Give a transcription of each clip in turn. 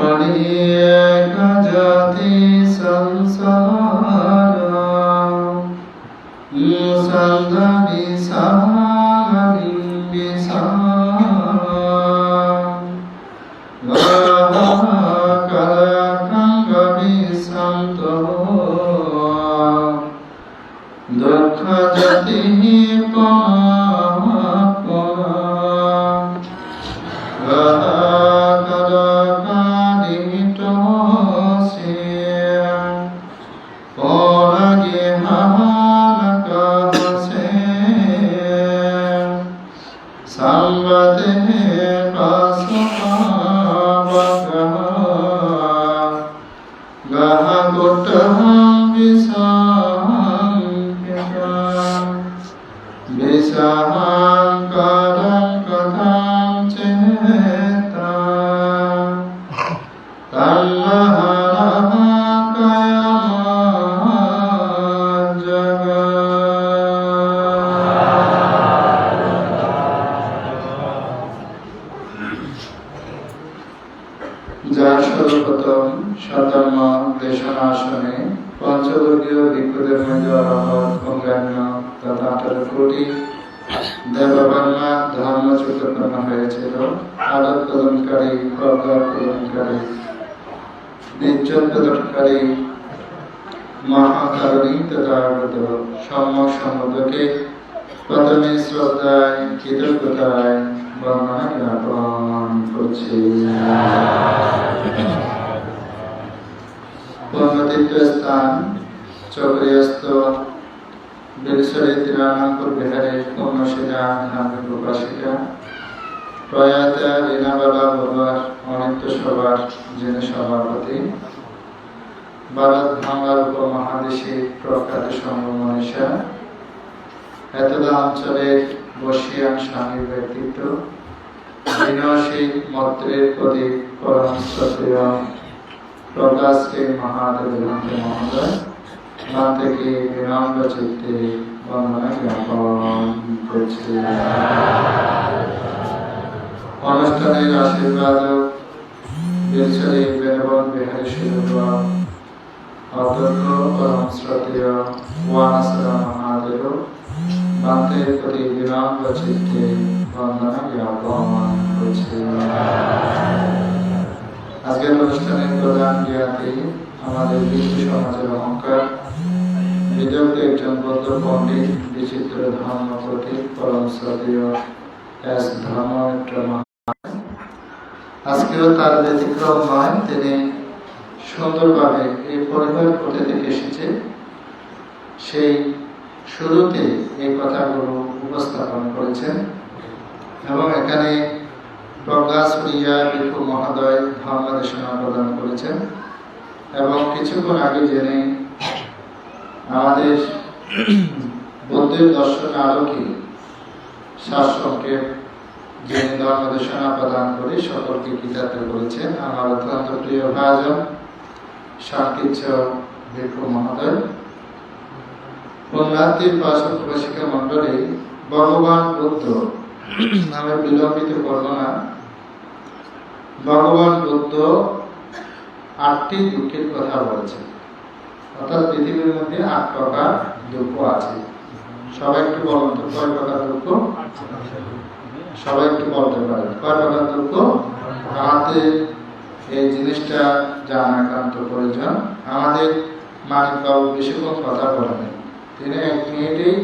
অনেক শ্রদ্ধায় কৃতজ্ঞতায় বর্ণনা জ্ঞাপন করছি। পূর্ণতীর্থ স্থান চক্রিয়স্ত বিলসরে তিরানপুর বিহারে পূর্ণশিলা নামে প্রকাশিকা প্রয়াত লীনাবালা বড়ুয়ার অনিত্য সভার যিনি সভাপতি। ভারত বাংলার উপমহাদেশে প্রখ্যাত সংঘ মনীষা এতদা অঞ্চলের বসিয়ান স্বামীর ব্যক্তিত্ব বিনয়ী মন্ত্রের প্রদীপ পরম শ্রদ্ধেয় প্রকাশ কে মহাদেব ভ্রান্তি মহোদয় মা থেকে বিনম্র চিত্তে বন্দনা জ্ঞাপন করছি। অনুষ্ঠানের আশীর্বাদক বীরচরী বেনবন বিহারী শিরুয়া অধ্যক্ষ পরম শ্রদ্ধেয় মহাদেব। মান্তের প্রতি আজকের অনুষ্ঠানের প্রধান আমাদের বিশ্ব সমাজের অহংকার বিদগ্ধ একজন বৌদ্ধ পণ্ডিত বিচিত্র ধর্ম প্রতীক পরম শ্রদ্ধেয় এস মহারাজ। আজকেও তার ব্যতিক্রম নয়, তিনি সুন্দরভাবে এই পরিবার কোথা এসেছে সেই শুরুতে এই কথাগুলো উপস্থাপন করেছেন এবং এখানে প্রজ্ঞাসুরিয়া বিপু মহোদয় ধর্ম দেশনা প্রদান করেছেন এবং কিছুক্ষণ আগে জেনে আমাদের বৌদ্ধের দর্শন আলোকে শাসনকে যিনি ধর্ম দেশনা প্রদান করে সকলকে কৃতার্থ করেছেন, আমার অত্যন্ত প্রিয় ভাজন সাংকিচ্ছ ভিক্ষু মহোদয়। পুণ্যার্থীর পাশক প্রশিক্ষা মণ্ডলী ভগবান বুদ্ধ নামে বিলম্বিত বর্ণনা। ভগবান বুদ্ধ আটটি দুঃখের কথা বলেছেন। অর্থাৎ পৃথিবীর মধ্যে আট প্রকার দুঃখ আছে। সবাই একটু বলুন তো, কয় প্রকার দুঃখ? সবাই একটু বলতে পারে কয় প্রকার দুঃখ? আমাদের এই জিনিসটা জানা একান্ত প্রয়োজন। আমাদের মানিক বাবু বেশিক্ষণ কথা বলেন তিনি এক মিনিটেই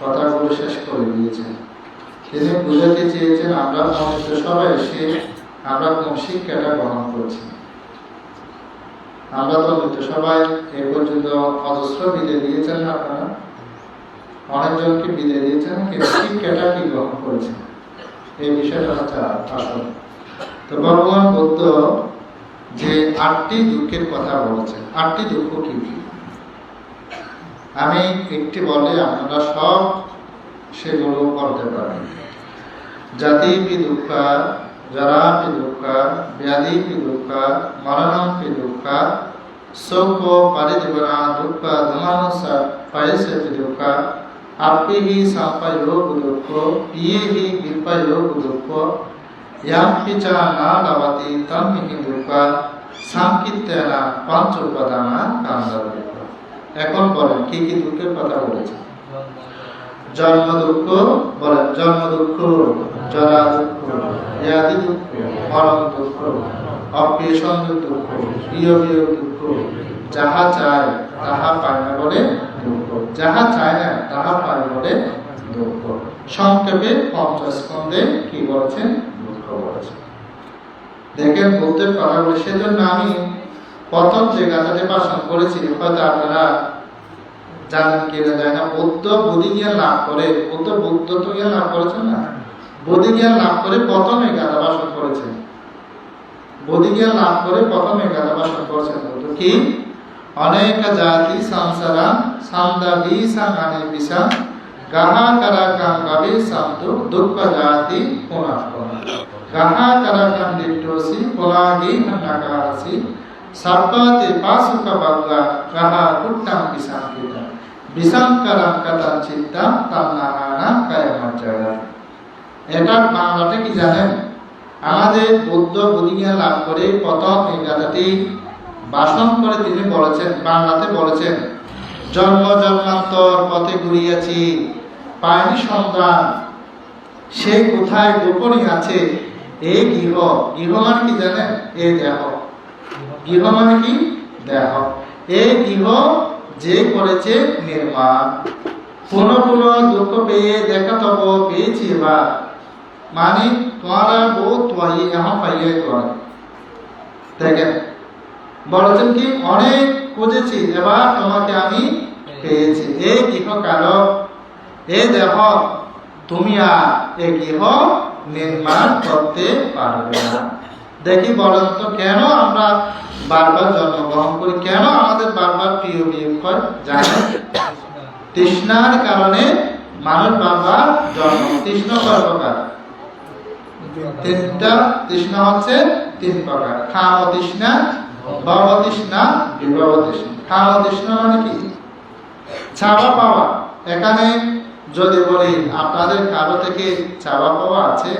কথাগুলো শেষ করে দিয়েছেন। তিনি বুঝাতে চেয়েছেন, আমরা মনুষ্য সবাই এসে আমরা কোন শিক্ষাটা গ্রহণ করছি আমরা তো সবাই, এ পর্যন্ত অজস্র বিদে দিয়েছেন আপনারা। অনেকজনকে বিদে দিয়েছেন, কিন্তু শিক্ষাটা কি গ্রহণ করেছেন এই বিষয়টা হচ্ছে আসল। তো ভগবান বুদ্ধ যে আটটি দুঃখের কথা বলেছেন, আটটি দুঃখ কি কি? আমি একটি বলে আপনারা সব সেগুলো করতে পারেন। জাতি পিদুকা জরা পিদুকা ব্যাধি পিদুকা মরণ পিদুকা শোক, পরিজীবনা, দুঃখ ধমানস পয়সে পিদুকা আপি হি সাপয়োগ দুঃখ, পিয়ে হি বিপয়োগ দুঃখ ইয়াম্পি চা না লভতি তম্মি হি দুঃখ সাংকিত্যেনা পঞ্চ উপাদানা কান্দবে এখন বলেন, কি কি দুঃখের কথা বলেছে? জন্ম দুঃখ বলেন জন্ম দুঃখ জরা দুঃখ দুঃখ দুঃখ সংযোগ দুঃখ প্রিয় দুঃখ যাহা চায় তাহা পায় না বলে দুঃখ, যাহা চায় না তাহা পায় বলে দুঃখ। সংক্ষেপে পঞ্চাশ স্কন্ধে কি বলছেন দুঃখ বলেছেন দেখেন, বলতে বলে, সেজন্য আমি প্রথম যে গাথাটি ভাষণ করেছি হয়তো আপনারা জানেন কি না যায় না, বুদ্ধ বুদ্ধি জ্ঞান লাভ করে, বুদ্ধ বুদ্ধ তো জ্ঞান লাভ করেছেন না? বুদ্ধি জ্ঞান লাভ করে প্রথমে গাথা ভাষণ করেছেন। বুদ্ধি জ্ঞান লাভ করে প্রথমে গাথা ভাষণ করেছেন বুদ্ধ। কি? অনেক জাতি সংসারা সান্দা বিসাঙ্গানে বিসাং গাহা করা কাম গাবে সান্তু দুঃখ জাতি পুনঃ গাহা করা কাম দিট্টোসি পুলাগি নাকারাসি সাব্বাতে পাসুকা বাগলা গাহা কুট্টাম বিসাঙ্কিতা বিসাঙ্কারাম কাতান চিত্তা তান্নাহানা কায়ামাচারা এটার বাংলাটা কি জানেন আমাদের বুদ্ধ বুদ্ধিজ্ঞান লাভ করে প্রথম এই ভাষণ করে তিনি বলেছেন বাংলাতে বলেছেন জন্ম জন্মান্তর পথে ঘুরিয়াছি পায়নি সন্তান সে কোথায় গোপনই আছে? এই গৃহ। গৃহ মানে কি জানেন? এই দেহ। গৃহ মানে কি? দেহ। এই গৃহ যে করেছে নির্মাণ। পুনঃ পুনঃ দুঃখ পেয়ে দেখা তব পেয়েছি এবার। মানে তোমারা বউ তোয়াই এখন পাইয়ে তোয়াই দেখেন, বলেছেন কি, অনেক খুঁজেছি, এবার তোমাকে আমি পেয়েছি। এই গৃহ কারক এ দেহ? তুমি আর এ গৃহ নির্মাণ করতে পারবে না। দেখি বলেন তো কেন আমরা বারবার জন্মগ্রহণ করি? কেন আমাদের বারবার প্রিয় বিয়োগ হয়? জানেন তৃষ্ণার কারণে মানুষ বারবার জন্ম, তৃষ্ণ কয় প্রকার তিনটা তৃষ্ণা হচ্ছে তিন প্রকার। খাম তৃষ্ণা ভব তৃষ্ণা, বিভব তৃষ্ণা। খাম তৃষ্ণা মানে কি? চাওয়া পাওয়া। এখানে যদি বলি, আপনাদের কারও থেকে চাওয়া পাওয়া আছে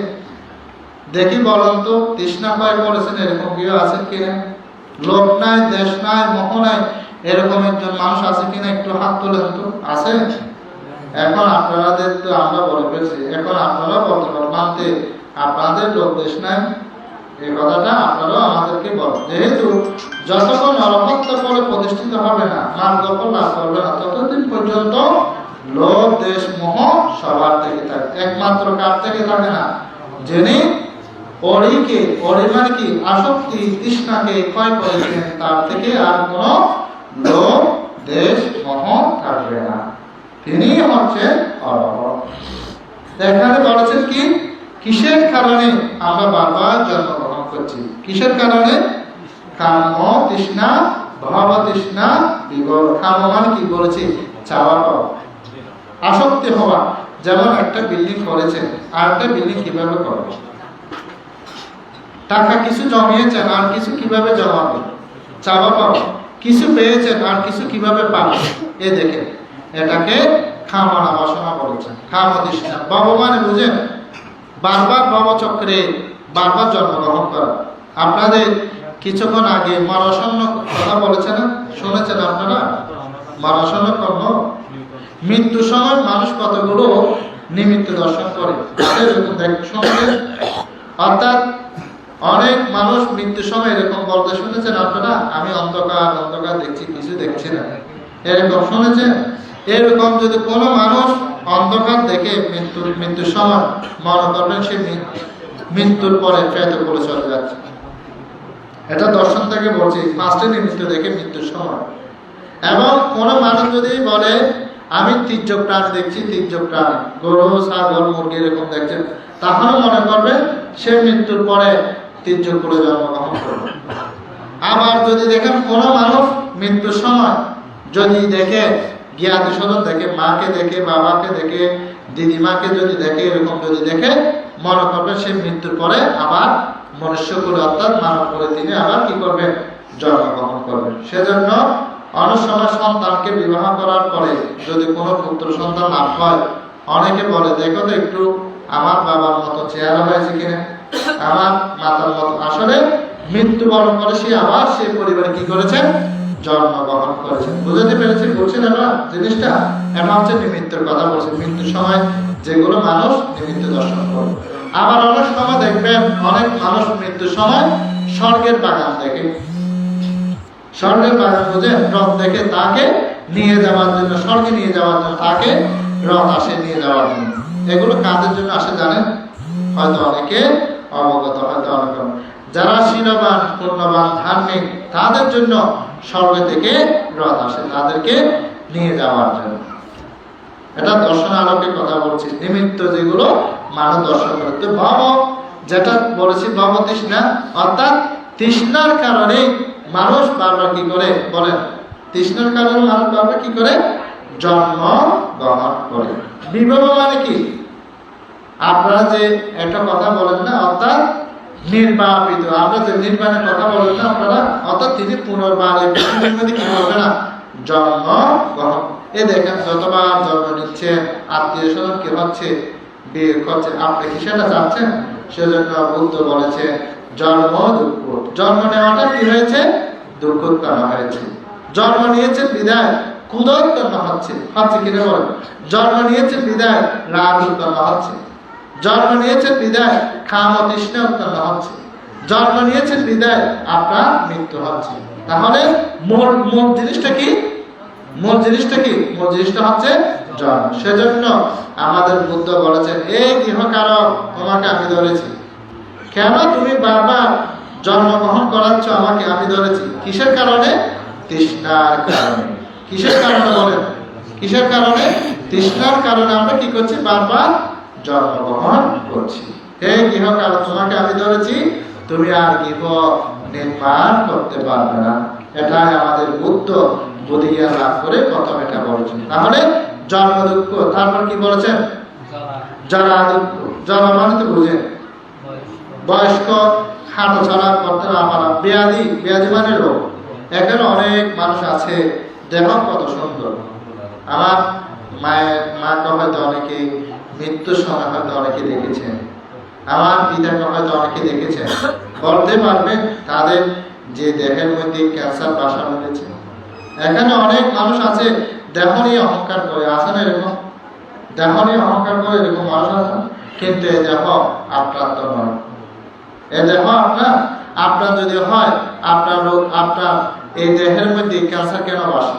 দেখি বলুন তো, তৃষ্ণা পায় পড়েছেন, এরকম কেউ আছেন কিনা? লোভ নাই, দেশ নাই, মোহ নাই, এরকম একজন মানুষ আছে কিনা? একটু হাত তোলেন তো, আছে? এখন আপনাদের তো আমরা বলে ফেলছি, এখন আপনারা বলতে পারেন মানতে আপনাদের লোক দেশ নাই? এই কথাটা আপনারাও আমাদেরকে বলেন। যেহেতু যতক্ষণ নরহত্য করে প্রতিষ্ঠিত হবে না মান দখল লাভ করবে না, ততদিন পর্যন্ত লোভ, দেশ, মোহ সবার থেকে থাকে। একমাত্র কার থেকে থাকে না? যিনি অরিকে অরি কি আসক্তি, তৃষ্ণাকে ক্ষয় করেছেন, তার থেকে আর কোনো লোভ দেশ মোহ থাকবে না। তিনি হচ্ছেন অরহৎ এখানে বলেছেন কি? কিসের কারণে আমরা বারবার জন্মগ্রহণ করছি? কিসের কারণে? কাম তৃষ্ণা, ভাব তৃষ্ণা বিগর কাম মানে কি বলেছি? চাওয়া আসক্তি হওয়া। যেমন একটা বিল্ডিং করেছেন আর একটা বিল্ডিং কীভাবে করবে টাকা কিছু জমিয়েছেন, আর কিছু কীভাবে জমাবে চাওয়া পাওয়া কিছু পেয়েছেন, আর কিছু কীভাবে পাবে এ দেখে এটাকে খামানা বাসনা বলেছেন খামতৃষ্ণা বাবা মানে বুঝেন, বারবার ভবচক্রে বারবার জন্মগ্রহণ করা আপনাদের কিছুক্ষণ আগে মারাসন্ন কথা বলেছেন, শুনেছেন আপনারা? মারাসন্ন কর্ম? মৃত্যু সময় মানুষ কতগুলো নিমিত্ত দর্শন করে? অর্থাৎ অনেক মানুষ মৃত্যুর সময় এরকম বলতে শুনেছেন, আপনারা, আমি অন্ধকার অন্ধকার দেখছি, কিছু দেখছি না। এরকম শুনেছেন? এরকম যদি কোনো মানুষ অন্ধকার দেখে মৃত্যুর মৃত্যুর সময় মনে করবেন সে মৃত্যুর পরে প্রেত করে চলে যাচ্ছে। এটা দর্শন থেকে বলছি ফার্স্টে মৃত্যু দেখে মৃত্যুর সময়। এবং কোনো মানুষ যদি বলে, আমি তীর্য প্রাণী দেখছি তীর্য প্রাণী, গরু, ছাগল, মুরগি এরকম দেখছেন তাহলে মনে করবে, সে মৃত্যুর পরে তীর্য করে জন্মগ্রহণ করবে আবার যদি দেখেন কোনো মানুষ মৃত্যুর সময় যদি দেখে জ্ঞাতি স্বজন দেখে, মাকে দেখে, বাবাকে দেখে, দিদিমাকে যদি দেখে, এরকম যদি দেখে, মনে করবে সে মৃত্যুর পরে আবার মনুষ্য করে, অর্থাৎ মানব করে তিনি আবার কি করবেন জন্মগ্রহণ করবেন সেজন্য অনেক সময় সন্তানকে বিবাহ করার পরে যদি কোনো পুত্র সন্তান না হয়, অনেকে বলে, দেখো তো একটু আমার বাবার মতো চেহারা হয়েছে কিনা? আমার মাতার মতো আসলে মৃত্যুবরণ করে সে আবার সে পরিবারে কি করেছে? জন্মগ্রহণ করেছে। বুঝতে পেরেছি? বুঝছেন এবার জিনিসটা? এটা হচ্ছে নিমিত্তের কথা বলছে। মৃত্যুর সময় যেগুলো মানুষ নিমিত্ত দর্শন করে। আবার অনেক সময় দেখবেন, অনেক মানুষ মৃত্যুর সময় স্বর্গের বাগান দেখে। স্বর্গের বাগান বুঝে রথ দেখে তাকে নিয়ে যাওয়ার জন্য, স্বর্গে নিয়ে যাওয়ার জন্য তাকে রথ আসে নিয়ে যাওয়ার জন্য। এগুলো কাদের জন্য আসে জানেন? হয়তো অনেকে অবগত হয়তো অনেকে যারা শিলবান পূর্ণবান, ধার্মিক, তাদের জন্য স্বর্গ থেকে রথ আসে, তাদেরকে নিয়ে যাওয়ার জন্য। এটা দর্শন আলোকে কথা বলছি। নিমিত্ত যেগুলো মানুষ দর্শন করে তো ভব, যেটা বলেছি ভব তৃষ্ণা, অর্থাৎ তৃষ্ণার কারণে মানুষ বারবার কি করে বলেন? তৃষ্ণার কারণে মানুষ বারবার কি করে? জন্ম গ্রহণ করে। বিবাহ মানে কি? আপনারা যে একটা কথা বলেন না, অর্থাৎ নির্বাপিত। আমরা যে নির্বাণের কথা বলেন না, আপনারা অর্থাৎ তিনি পুনর্বার কি করবে না? জন্ম গ্রহণ। এ দেখেন, যতবার জন্ম নিচ্ছে, আত্মীয় স্বজন কে হচ্ছে? বিয়ে করছে। আপনি কি সেটা চাচ্ছেন সেজন্য বুদ্ধ বলেছে, জন্ম দুঃখ। জন্ম নেওয়াটা কি হয়েছে? দুঃখ উৎপন্ন হয়েছে। জন্ম নিয়েছে বিদায় কুদ উৎপন্ন হচ্ছে। হচ্ছে কিনা বলেন? জন্ম নিয়েছে বিদায়, রাগ উৎপন্ন হচ্ছে। জন্ম নিয়েছে বিদায় খাম ও তৃষ্ণা উৎপন্ন হচ্ছে। জন্ম নিয়েছে বিদায়, আপনার মৃত্যু হচ্ছে। তাহলে মূল মূল জিনিসটা কি? মূল জিনিসটা কি? মূল জিনিসটা হচ্ছে জন্ম। সেজন্য আমাদের বুদ্ধ বলেছেন এই গৃহকারক, তোমাকে আমি ধরেছি। কেন তুমি বারবার জন্মগ্রহণ করাচ্ছ আমাকে আমি ধরেছি? কিসের কারণে? তৃষ্ণার কারণে। কিসের কারণে বলেন? কিসের কারণে? তৃষ্ণার কারণে আমরা কি করছি? বারবার জন্মগ্রহণ করছি। হে গৃহকার তোমাকে আমি ধরেছি, তুমি আর গৃহ নির্মাণ করতে পারবে না। এটাই আমাদের বুদ্ধ বুধিয়া লাভ করে প্রথম এটা বলেছেন। তাহলে জন্ম দুঃখ তারপর কি বলেছেন? যারা দুঃখ যারা মানে তো বুঝেন বয়স্ক হাঁটা চলা করতে না পারা ব্যাধি ব্যাধি মানে রোগ। এখানে অনেক মানুষ আছে, দেহ কত সুন্দর। আমার মায়ের মাকে হয়তো অনেকে মৃত্যুর সময় হয়তো অনেকে দেখেছেন। আমার পিতাকে হয়তো অনেকে দেখেছেন। বলতে পারবেন তাদের যে দেহের মধ্যে ক্যান্সার বাসা বেঁধেছে। এখানে অনেক মানুষ আছে, দেহ নিয়ে অহংকার করে, আছে না এরকম? দেহ নিয়ে অহংকার করে এরকম মানুষ আছে? কিন্তু এই দেহ আপনার তো নয়। এ দেহ আপনার আপনার যদি হয়, আপনার আপনার এই দেহের মধ্যে ক্যান্সার কেন আসে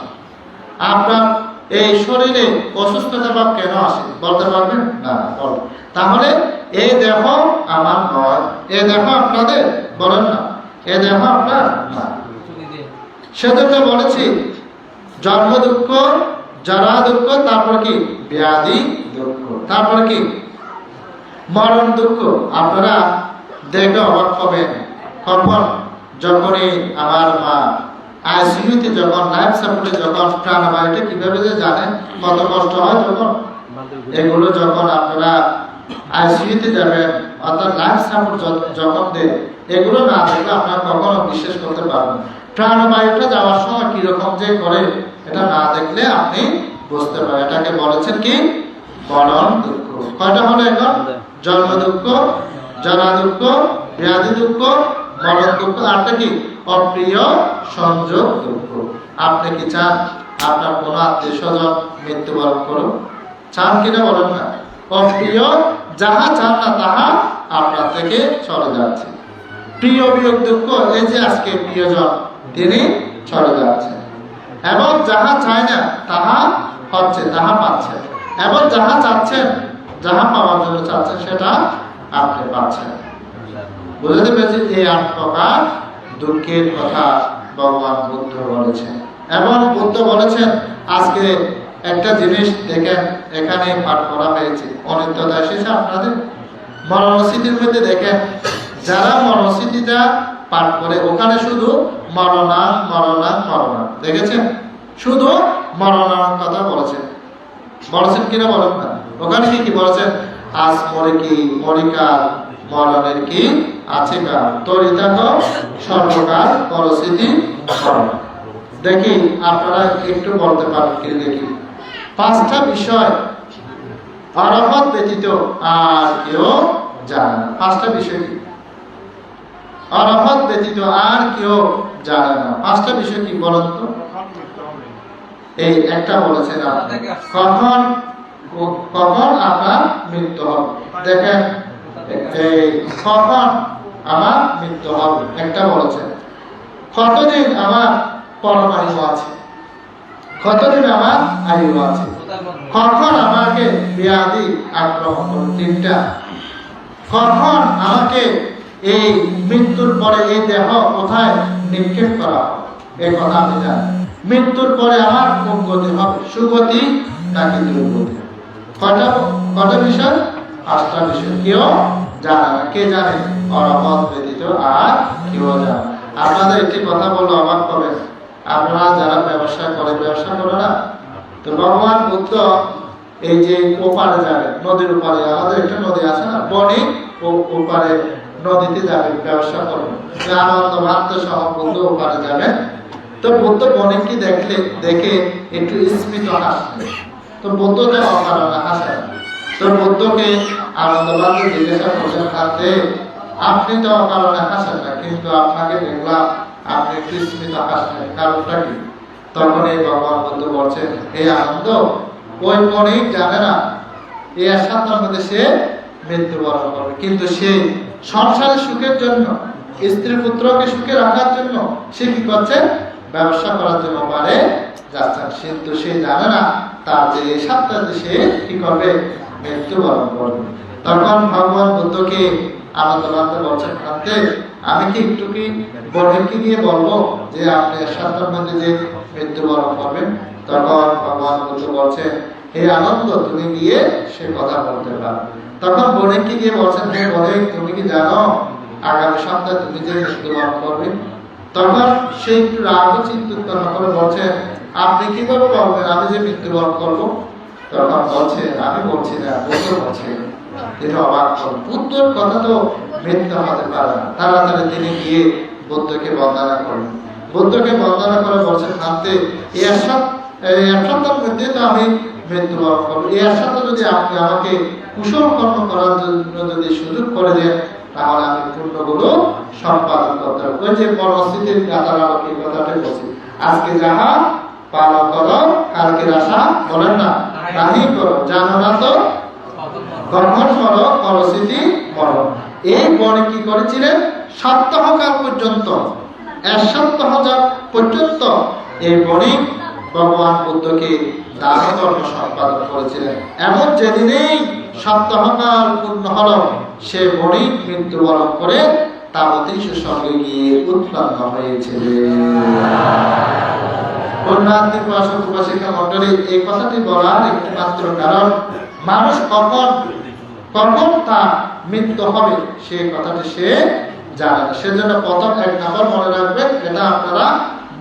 আপনার এই শরীরে অসুস্থতা ভাব কেন আসে? বলতে পারবেন? না, বল। তাহলে এই দেহ আমার নয়, এ দেহ আপনাদের, বলেন না। এ দেহ আপনার না। সেজন্য বলেছি, জন্ম দুঃখ, জরা দুঃখ, তারপর কি? ব্যাধি দুঃখ। তারপর কি? মরণ দুঃখ। আপনারা দেখে অবাক হবেন। কখন? যখনই আমার মা আইসিইউতে যখন লাইফ সাপোর্টে যখন প্রাণবায়ুটা কীভাবে যে জানেন কত কষ্ট হয় যখন? এগুলো যখন আপনারা আইসিইউতে যাবেন অর্থাৎ লাইফ সাপোর্ট যখন দেন এগুলো না দেখলে আপনারা কখনো বিশ্বাস করতে পারবেন প্রাণবায়ুটা যাওয়ার সময় কীরকম যে করে এটা না দেখলে আপনি বুঝতে পারেন এটাকে বলেছেন কি? মরণ দুঃখ। কয়টা হলো এখন? জন্ম দুঃখ জরা দুঃখ ব্যাধি দুঃখ মরণ দুঃখ আরটা কি? অপ্রিয় সংযোগ দুঃখ। আপনি কি চান আপনার কোন আত্মীয় মৃত্যুবরণ করুন চান কিনা বলেন না। অপ্রিয় যাহা চান না তাহা আপনার থেকে চলে যাচ্ছে। প্রিয় বিয়োগ দুঃখ, এই যে আজকে প্রিয়জন, তিনি চলে যাচ্ছেন এবং যাহা চায় না, তাহা হচ্ছে, তাহা পাচ্ছেন এবং যাহা চাচ্ছেন, যাহা পাওয়ার জন্য চাচ্ছেন, সেটা আপনি পাচ্ছেন। বুঝতে পেরেছি এই আট প্রকার দুঃখের কথা ভগবান বুদ্ধ বলেছেন। এবং বুদ্ধ বলেছেন, আজকে একটা জিনিস দেখেন এখানে পাঠ করা হয়েছে। অনিত্যতা এসেছে আপনাদের মরণস্থিতির মধ্যে দেখেন, যারা মরণস্থিতিটা পাঠ করে, ওখানে শুধু মরণাং মরণাং মরণাং, দেখেছেন? শুধু মরণাং কথা বলেছেন। বলেছেন কিনা বলেন না। ওখানে কি কি বলেছেন, আজ মরে কি, মরিকার মরণের কি আছে কার তরিতাক সর্বকাল পরস্থিতি দেখি আপনারা একটু বলতে পারেন কি দেখি। পাঁচটা বিষয় ব্যতীত আর কেউ জানে না। পাঁচটা বিষয় কি? অরহত ব্যতীত আর কেউ জানে না। পাঁচটা বিষয় কি তো? এই একটা বলেছেন কখন কখন আপনার মৃত্যু হবে? দেখেন আমার মৃত্যু হবে। একটা বলেছেন কতদিন আমার আছে? কতদিন আমার আয়ু আছে? কখন আমাকে ব্যাধি আক্রমণ করে তিনটা। কখন আমাকে এই মৃত্যুর পরে এই দেহ কোথায় নিক্ষেপ করা এই কথা আমি জানি। মৃত্যুর পরে আমার কোন গতি হবে? সুগতি নাকি দুর্গতি? কটা কটা বিষয়? পাঁচটা বিষয় কেউ জানে? না কে জানে? অরহত ব্যতীত আর কেউ জানে? আপনাদের একটি কথা বলল অবাক হবে আপনারা যারা ব্যবসা করে ব্যবসা করে না, তো ভগবান বুদ্ধ এই যে ওপারে যাবে, নদীর ওপারে, আমাদের একটা নদী আছে না? বনি ওপারে নদীতে যাবে, ব্যবসা করবে। আনন্দ ভারত সহ বুদ্ধ ওপারে যাবে। তো বুদ্ধ বণিককে দেখলে, দেখে একটু স্মিত হাসবে তো বুদ্ধ তো অকারণে হাসে না। তো বুদ্ধকে আনন্দ ভারত জিজ্ঞাসা করছেন হাতে আপনি তো অকারণে হাসেন না কিন্তু আপনাকে দেখলাম আপনি একটু স্মিত হাসছেন কারণটা কি? তখন এই ভগবান বুদ্ধ বলছেন এই আনন্দ, ওই বণিক জানে না এই সাধারণ মধ্যে সে মৃত্যুবরণ করবে। কিন্তু সে সংসারের সুখের জন্য, স্ত্রী পুত্রকে সুখে রাখার জন্য, সে কি করছে? ব্যবসা করার জন্য পারে যাচ্ছেন। কিন্তু সে জানে না, তার যে এই সাতটাতে সে কি করবে? মৃত্যুবরণ করবে তখন ভগবান বুদ্ধকে আমি কি গিয়ে বলব যে আপনি সাতটার মধ্যে যে করবেন? তখন ভগবান বুদ্ধ বলছেন, হে আনন্দ, তুমি গিয়ে সে কথা বলতে পারো। তখন গিয়ে বলছেন, হে তুমি কি জানো, আগামী সপ্তাহে তুমি যে মৃত্যুবরণ করবে? তখন সে একটু রাগ চিন্তিত করে বলছেন আপনি কীভাবে বলবেন? আমি যে মৃত্যুবরণ করব? বলছে আমি বলছি না বলছে বুদ্ধর কথা তো পারে না। তাড়াতাড়ি তিনি গিয়ে বুদ্ধকে বন্দনা করলেন বুদ্ধকে বন্দনা করে এই মধ্যে তো আমি মৃত্যুবরণ করব। এই যদি আপনি আমাকে কুশল কর্ম করার জন্য যদি সুযোগ করে দেন, তাহলে আমি পূর্ণগুলো সম্পাদন করতে হবে ওই যে পরস্থিতির কাতার আলোকে কথাটাই বলছি। আজকে যাহা পালন করো কালকের আশা বলেন না নাহি করো, জানো তো? এই বনে কি করেছিলেন সপ্তাহকাল পর্যন্ত, এক সপ্তাহ পর্যন্ত এই ভগবান বুদ্ধকে দান কর্ম সম্পাদন করেছিলেন। এমন যেদিনেই সপ্তাহকাল পূর্ণ হল, সে বণিক মৃত্যুবরণ করে তাবতীশের সঙ্গে গিয়ে উৎপন্ন হয়েছিলেন কন্যান্তিক উপাসক উপাসিকা মন্ডলী এই কথাটি বলার একটি মাত্র কারণ, মানুষ কখন কখন তার মৃত্যু হবে সেই কথাটি সে জানে। সেজন্য প্রথম এক নম্বর মনে রাখবেন, এটা আপনারা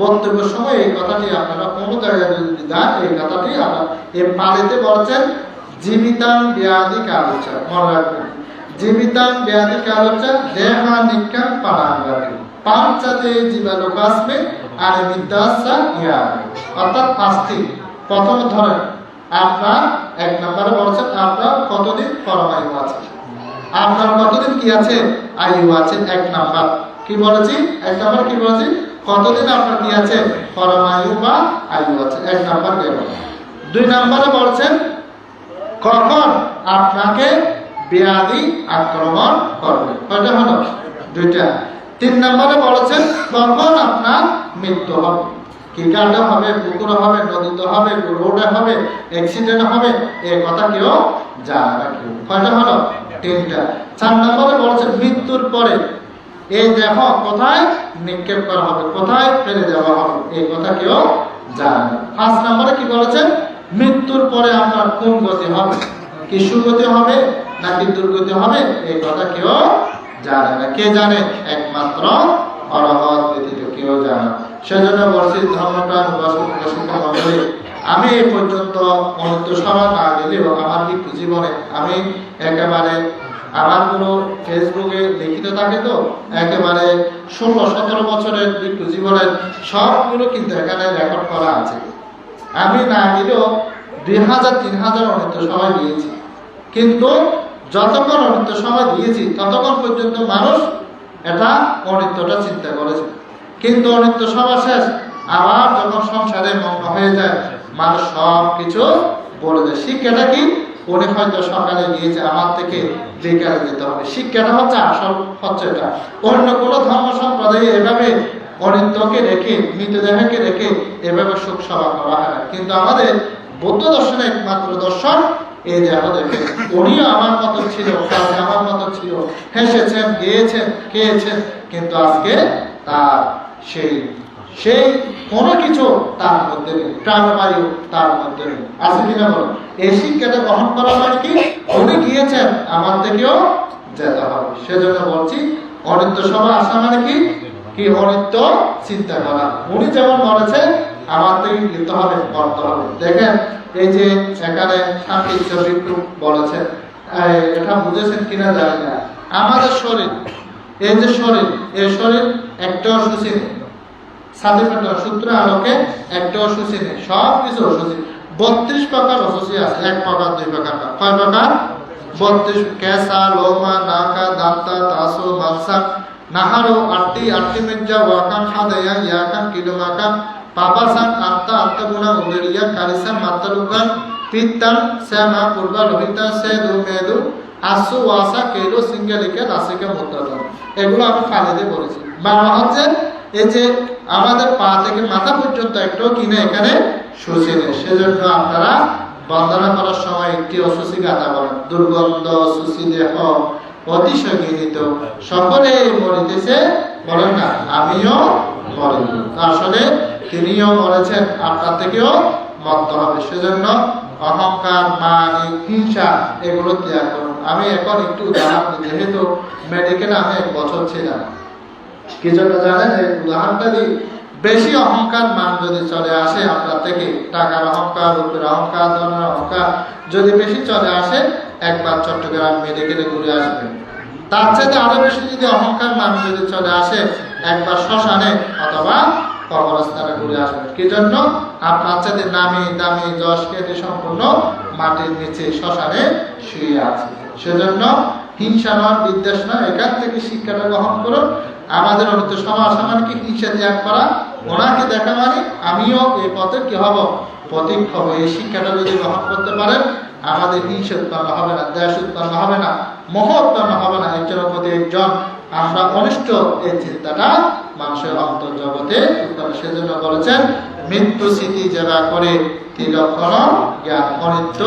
বক্তব্যের সময় এই কথাটি আপনারা কোনো দেন এই কথাটি আপনার এই পালিতে বলছেন জীবিতাম ব্যাধি কালোচা মনে রাখবেন জীবিতাম ব্যাধি কালোচা দেহা নিকাম পারাঙ্গাতি পাঞ্চাতে জীবালোকাসমে আর বিদ্যাসা অর্থাৎ পাঁচটি। প্রথম ধরেন আপনার এক নম্বরে বলছেন আপনার কতদিন পরমায়ু আছে? আপনার কতদিন কি আছে? আয়ু আছে এক নাম্বার। কি বলেছি? এক নাম্বার কি বলেছি? কতদিন আপনার কি আছে? পরমায়ু বা আয়ু আছে। এক নাম্বার গেল দুই নাম্বারে বলছেন, কখন আপনাকে ব্যাধি আক্রমণ করবে? কয়টা হলো? দুইটা। তিন নম্বরে বলেছেন, কখন আপনার মৃত্যু হবে? কি কাণ্ডে হবে, পুকুরে হবে, নদীতে হবে, রোডে হবে অ্যাক্সিডেন্ট হবে, এ কথা কেউ জানে কেউ। কয়টা হলো? তিনটা। চার নম্বরে বলেছে মৃত্যুর পরে এই দেহ কোথায় নিক্ষেপ করা হবে? কোথায় ফেলে দেওয়া হবে? এই কথা কেউ জানে পাঁচ নম্বরে কি বলেছেন, মৃত্যুর পরে আপনার কোন গতি হবে? কি সুগতি হবে নাকি দুর্গতি হবে? এই কথা কেউ জানে না। কে জানে? একমাত্র কেউ জানে। সেজন্য বলছি উপাসক উপাসিকা আমি এই পর্যন্ত অনন্ত সভা না গেলেও আমার মৃত্যু জীবনে আমি একেবারে আমারগুলো ফেসবুকে লিখিত থাকে তো, একেবারে ষোলো, সতেরো বছরের একটু জীবনের সবগুলো কিন্তু এখানে রেকর্ড করা আছে। আমি না গেলেও দুই হাজার, তিন হাজার অনিত্য সবাই দিয়েছি কিন্তু যতক্ষণ অনিত্য সময় দিয়েছি, ততক্ষণ পর্যন্ত মানুষ এটা অনিত্যটা চিন্তা করেছে। কিন্তু অনিত্য সভা শেষ, আবার যখন সংসারে মগ্ন হয়ে যায়, মানুষ সব কিছু বলে দেয়। শিক্ষাটা কি? উনি হয়তো সকালে গিয়েছে আমার থেকে বিকালে যেতে হবে। শিক্ষাটা হচ্ছে আসল, হচ্ছে এটা। অন্য কোনো ধর্ম সম্প্রদায়ে এভাবে অনিত্যকে রেখে, মৃতদেহকে রেখে এভাবে শোক সভা করা হয়। কিন্তু আমাদের বৌদ্ধ দর্শনের একমাত্র দর্শন এই আমার মতো ছিল আমার মতো ছিল। হেসেছেন, গিয়েছেন খেয়েছেন কিন্তু আজকে তার সেই সেই কোনো কিছু তার মধ্যে নেই, প্রাণবায়ু তার মধ্যে নেই। আছে কিনা বলো? এই শিক্ষাটা গ্রহণ করা মানে কি? উনি গিয়েছেন আমার থেকেও যেতে হবে। সেজন্য বলছি, অনিত্য সভা আসা মানে কি? কি অনিত্য চিন্তা করা উনি যেমন বলেছেন আমার থেকে নিতে হবে করতে হবে। দেখেন এই যে এখানে ঈশ্বর বলেছেন এটা বুঝেছেন কিনা জানি না। আমাদের শরীর, এই যে শরীর, এই শরীর একটা অসুচি নেই। সূত্র আলোকে একটা অসুচি নেই সব কিছু অসুচি বত্রিশ প্রকার অসুচি আছে, এক প্রকার, দুই প্রকার কয় প্রকার? বত্রিশ কেসা লোমা, নাকা দান্তা তাসো মানসা নাহারো, আটটি আটটি মেজ্জা ওয়াকান, হাদায়া, ইয়াকান, কিলোমাকান আসু ওয়াসা কেলো এগুলো আমি বলেছি বাংলা হচ্ছে এই যে আমাদের পা থেকে মাথা পর্যন্ত একটাও কিনে এখানে শুষে নেই সেজন্য আপনারা বন্দনা করার সময় একটি অসুচি গাথা বলেন দুর্গন্ধ সুচি দেহ, অতিশয় ঘৃণিত। সকলে মরিতেছে বলেন না। আমিও আসলে তিনিও বলেছেন আপনার থেকেও মরতে হবে। সেজন্য অহংকার মান হিংসা এগুলো ত্যাগ করুন। আমি এখন একটু উদাহরণ। যেহেতু মেডিকেলে আমি এক বছর ছিলাম। কি জন্য জানেন? এই উদাহরণটা দিই। বেশি অহংকার মান যদি চলে আসে আপনার থেকে, টাকার অহংকার, রূপের অহংকার, ধনের অহংকার, যদি বেশি চলে আসে, একবার চট্টগ্রাম মেডিকেলে ঘুরে আসবেন। তার চাইতে আরও বেশি যদি অহংকার মান যদি চলে আসে, একবার শ্মশানে অথবা কবরস্থানে ঘুরে আসবেন কি জন্য? আপনার চাইতে নামি দামি যশ কেটে সম্পূর্ণ মাটির নিচে শ্মশানে শুয়ে আছে। সেজন্য হিংসা নয়, বিদ্বেষ নয়, এখান থেকে শিক্ষাটা গ্রহণ করুন। আমাদের অনিত সমাজ মানে কি হিংসা ত্যাগ করা? ওনাকে দেখা মানে আমিও এই পথে কি হব? পথিক হব এই শিক্ষাটা যদি গ্রহণ করতে পারেন, আমাদের হিংসা উৎপন্ন হবে না, দেশ উৎপন্ন হবে না। মোহ উৎপন্ন হবে না একজনের প্রতি একজন আমরা অনিষ্ট এই চিন্তাটা মানুষের অন্তর জগতে সেজন্য বলেছেন, মৃত্যু স্মৃতি জেরা করে তিলক্ষণ জ্ঞান, অনিত্য,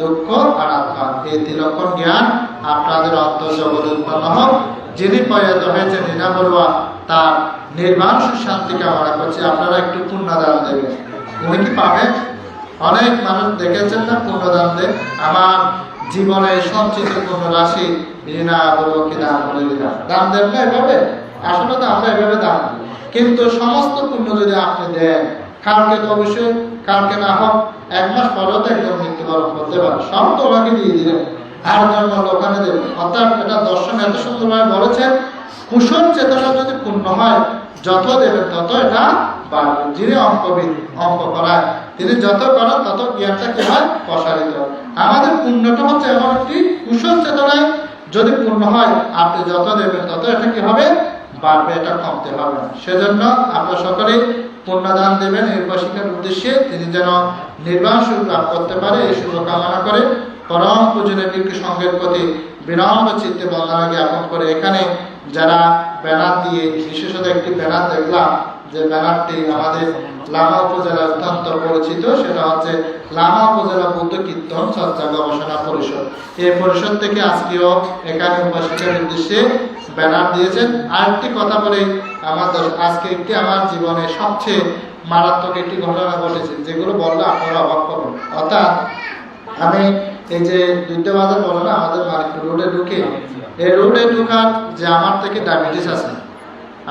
দুঃখ আর আত্মা এই তিলক্ষণ জ্ঞান আপনাদের অন্তর জগতে উৎপন্ন হোক। যিনি পয়াত হয়েছে নিনা বলুয়া তার নির্বাণ শান্তি কামনা করছে। আপনারা একটু পুণ্যদান দেবেন। উনি কি পাবেন? অনেক মানুষ দেখেছেন না পুণ্যদান দেন? আমার জীবনে সঞ্চিত পূর্ণ রাশি ঋণা বলব কি দান বলে দিলাম। দান দেন না এভাবে? আসলে তো আমরা এভাবে দিই। কিন্তু সমস্ত পুণ্য যদি আপনি দেন, কালকে তো অবশ্যই, কালকে না হোক, এক মাস পরেও তো একদম মৃত্যুবরণ করতে পারে। সব তো ওনাকে দিয়ে দিলেন। আর জন্ম ওখানে দেবেন। অর্থাৎ এটা দর্শন এত সুন্দরভাবে বলেছেন, কুশল চেতনা যদি পূর্ণ হয় যত দেবেন তত এটা বাড়বে। যিনি অঙ্কবিদ অঙ্ক করায়, তিনি যত করেন তত জ্ঞানটা কি হয় প্রসারিত। আমাদের পুণ্যটা হচ্ছে এমন একটি কুশল চেতনায় যদি পূর্ণ হয়, আপনি যত দেবেন তত এটা কি হবে? বাড়বে, এটা কমতে হবে। সেজন্য আপনারা সকলে পুণ্যদান দেবেন। এই প্রশিক্ষণের উদ্দেশ্যে তিনি যেন নির্বাণ সুখ লাভ করতে পারে, এই শুভকামনা করে পরম বিজ্ঞ সংঘের প্রতি বিনম্র চিত্তে বন্দনা জ্ঞাপন করে এখানে যারা ব্যানার দিয়ে বিশেষত একটি ব্যানার দেখলাম, যে ব্যানারটি আমাদের লামা উপজেলা অত্যন্ত পরিচিত, সেটা হচ্ছে লামা উপজেলা বৌদ্ধ কীর্তন চর্চা গবেষণা পরিষদ। এই পরিষদ থেকে আজকেও এখানে উপস্থিতের উদ্দেশ্যে ব্যানার দিয়েছেন। আরেকটি কথা বলে, আমার আজকে একটি আমার জীবনে সবচেয়ে মারাত্মক একটি ঘটনা ঘটেছে, যেগুলো বললে আপনারা অবাক করবেন অর্থাৎ, আমি এই যে দুইটা বাজার বলো না, আমাদের রোডে ঢুকে এই রোডে ঢুকার যে আমার থেকে ডায়াবেটিস আছে,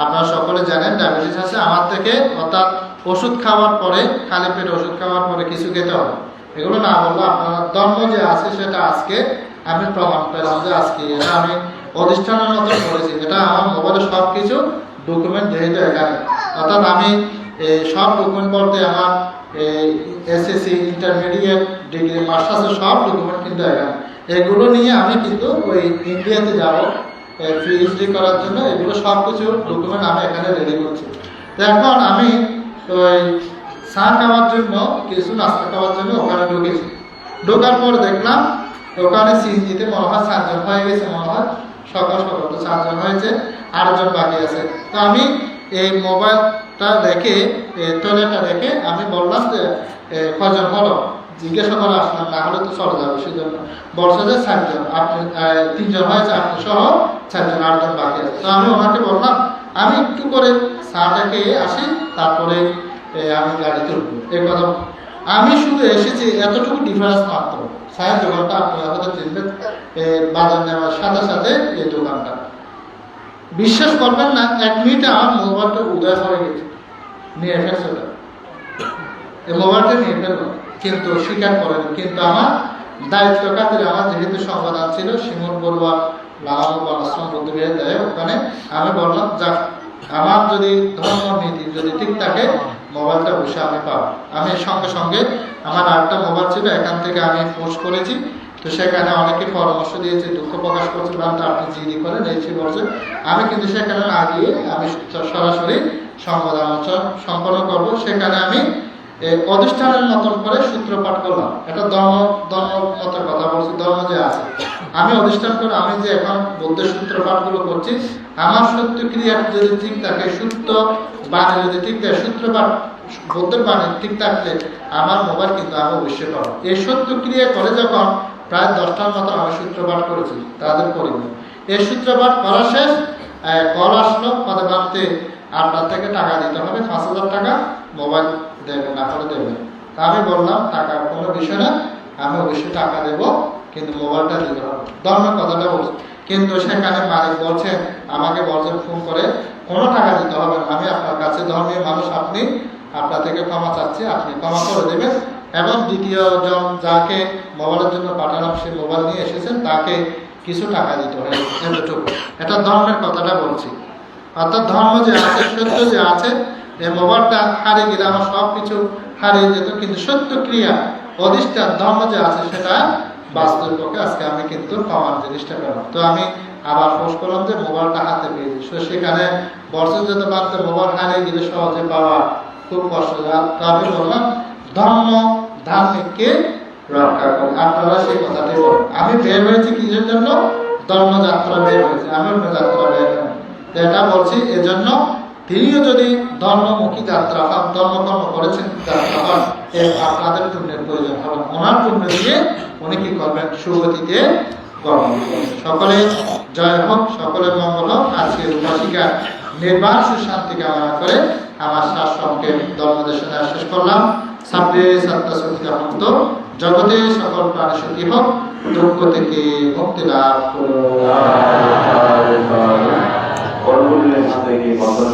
আপনারা সকলে জানেন ডায়াবেটিস আছে আমার থেকে, অর্থাৎ ওষুধ খাওয়ার পরে, খালি পেটে ওষুধ খাওয়ার পরে কিছু খেতে হবে। এগুলো না বললে আপনার ধর্ম যে আছে সেটা আজকে আমি প্রমাণ পেলাম যে আজকে এটা আমি প্রতিষ্ঠানের মতো করেছি এটা আমার মোবাইলে সব কিছু ডকুমেন্ট যেহেতু এখানে। অর্থাৎ আমি সব ডকুমেন্ট বলতে আমার এসএসসি ইন্টারমিডিয়েট ডিগ্রি মাস্টার্সের সব ডকুমেন্ট কিন্তু এখানে। এগুলো নিয়ে আমি কিন্তু ওই ইন্ডিয়াতে যাব পিএইচডি করার জন্য। এগুলো সব কিছু ডকুমেন্ট আমি এখানে রেডি করছি। তো এখন আমি ওই চা খাওয়ার জন্য, কিছু নাস্তা খাওয়ার জন্য ওখানে ঢুকেছি। ঢোকার পর দেখলাম, ওখানে সিএনজিতে মনে হয় চারজন হয়ে গেছে, মনে হয়। সকাল সকাল তো চারজন হয়েছে, আটজন বাকি আছে। তো আমি এই মোবাইলটা রেখে টয়লেটটা রেখে আমি বললাম যে কজন হলো? জিজ্ঞাসা করে আসলাম না হলে তো চলে যাবে, সেজন্য। বলছে যে চারজন, আপনি তিনজন হয়েছে আপনি সহ, চারজন, আটজন বাকি আছে। তো আমি ওনাকে বললাম, আমি একটু করে চাটা খেয়ে আসি, তারপরে আমি গাড়ি তুলবো এই কথা আমি শুধু এসেছি, এতটুকু ডিফারেন্স মাত্র। চায়ের দোকানটা আপনি হয়তো চিনবেন বাজার নেওয়ার সাথে সাথে এই দোকানটা। বিশ্বাস করবেন না, এক মিনিটে আমার মোবাইলটা উদয় হয়ে গেছে। নিয়ে ফেলছে এই মোবাইলটা নিয়ে ফেলল কিন্তু স্বীকার করেনি। কিন্তু আমার দায়িত্ব খাতিরে আমার যেহেতু সমাধান ছিল, শিমুল বড়ুয়া বুদ্ধবিহার দেয় ওখানে আমি বললাম, যাক, আমার যদি ধর্ম নীতি যদি ঠিক থাকে, মোবাইলটা বসে আমি পাবো। আমি সঙ্গে সঙ্গে আমার আরেকটা মোবাইল ছিল, এখান থেকে আমি পোস্ট করেছি। তো সেখানে অনেকে পরামর্শ দিয়েছে, দুঃখ প্রকাশ করছে ম্যামটা আপনি জিডি করেন, এই বলছে। আমি কিন্তু সেখানে না আমি সরাসরি সংবাদ আলোচনা সম্পন্ন করব। সেখানে আমি এ, অধিষ্ঠানের মতন করে সূত্রপাঠ করলাম। এটা ধর্ম ধর্ম মতের কথা বলছি ধর্ম যে আছে। আমি অধিষ্ঠান করে আমি যে এখন বৌদ্ধের সূত্রপাঠগুলো করছি আমার সত্য ক্রিয়া যদি ঠিক থাকে সূত্র বাণী যদি ঠিক থাকে সূত্রপাঠ বৌদ্ধের বাণী ঠিক থাকলে আমার মোবাইল কিন্তু আমি অবশ্যই পাবো। এই সত্য ক্রিয়া করে যখন প্রায় দশটার মতো আমি সূত্রপাঠ করেছি তাদের পরিমাণ এই সূত্রপাঠ করা শেষ কল আসলো পদে বাড়তে আপনার থেকে টাকা দিতে হবে পাঁচ হাজার টাকা মোবাইল দেবে না হলে দেবে তা আমি বললাম টাকার কোনো বিষয় না, আমি অবশ্যই টাকা দেব, কিন্তু মোবাইলটা দিতে হবে ধর্মের কথাটা বলছি। কিন্তু সেখানে মালিক বলছেন আমাকে বলছেন ফোন করে, কোনো টাকা দিতে হবে না। আমি আপনার কাছে ধর্মীয় মানুষ, আপনি, আপনার থেকে ক্ষমা চাচ্ছি, আপনি ক্ষমা করে দেবেন। এবং দ্বিতীয় জন যাকে মোবাইলের জন্য পাঠালাম, সে মোবাইল নিয়ে এসেছেন, তাকে কিছু টাকা দিতে হবে, এতটুকু। এটা ধর্মের কথাটা বলছি। অর্থাৎ ধর্ম যে আছে, সত্য যে আছে এই মোবাইলটা হারিয়ে গেলে আমার সব কিছু হারিয়ে যেত। কিন্তু সত্য ক্রিয়া অধিষ্ঠান ধর্ম যে আছে সেটা বাস্তব পক্ষে আজকে আমি কিন্তু ক্ষমার জিনিসটা পেলাম। তো আমি আবার পোস্ট করলাম যে মোবাইলটা হাতে পেয়েছি। তো সেখানে বছর যেতে পারতে মোবাইল হারিয়ে গেলে সহজে পাওয়া খুব কষ্ট আমি বললাম, ধর্ম, ধার্মিককে রক্ষা করে। আপনারা সেই কথাটি বলেন আমি বের হয়েছি কিসের জন্য? ধর্মযাত্রা বের হয়েছে। আমি যাত্রা বের। এটা বলছি, এজন্য তিনিও যদি ধর্মমুখী যাত্রা হন ধর্মকর্ম করেছেন যাত্রা এ আপনাদের পুণ্যের প্রয়োজন হবে ওনার পুণ্য দিয়ে উনি কি করবেন? সুগতিতে সকলে জয় হোক সকলের মঙ্গল হোক। আজকের উপাসিকা নির্বাণ সুশান্তি কামনা করে আমার সংক্ষেপ ধর্মদেশনা শেষ করলাম। সাবরে সত্তা শক্তি অনন্ত জগতে সকল প্রাণী সুখী হোক, দুঃখ থেকে মুক্তি লাভ করো কর্মগুলির বন্ধন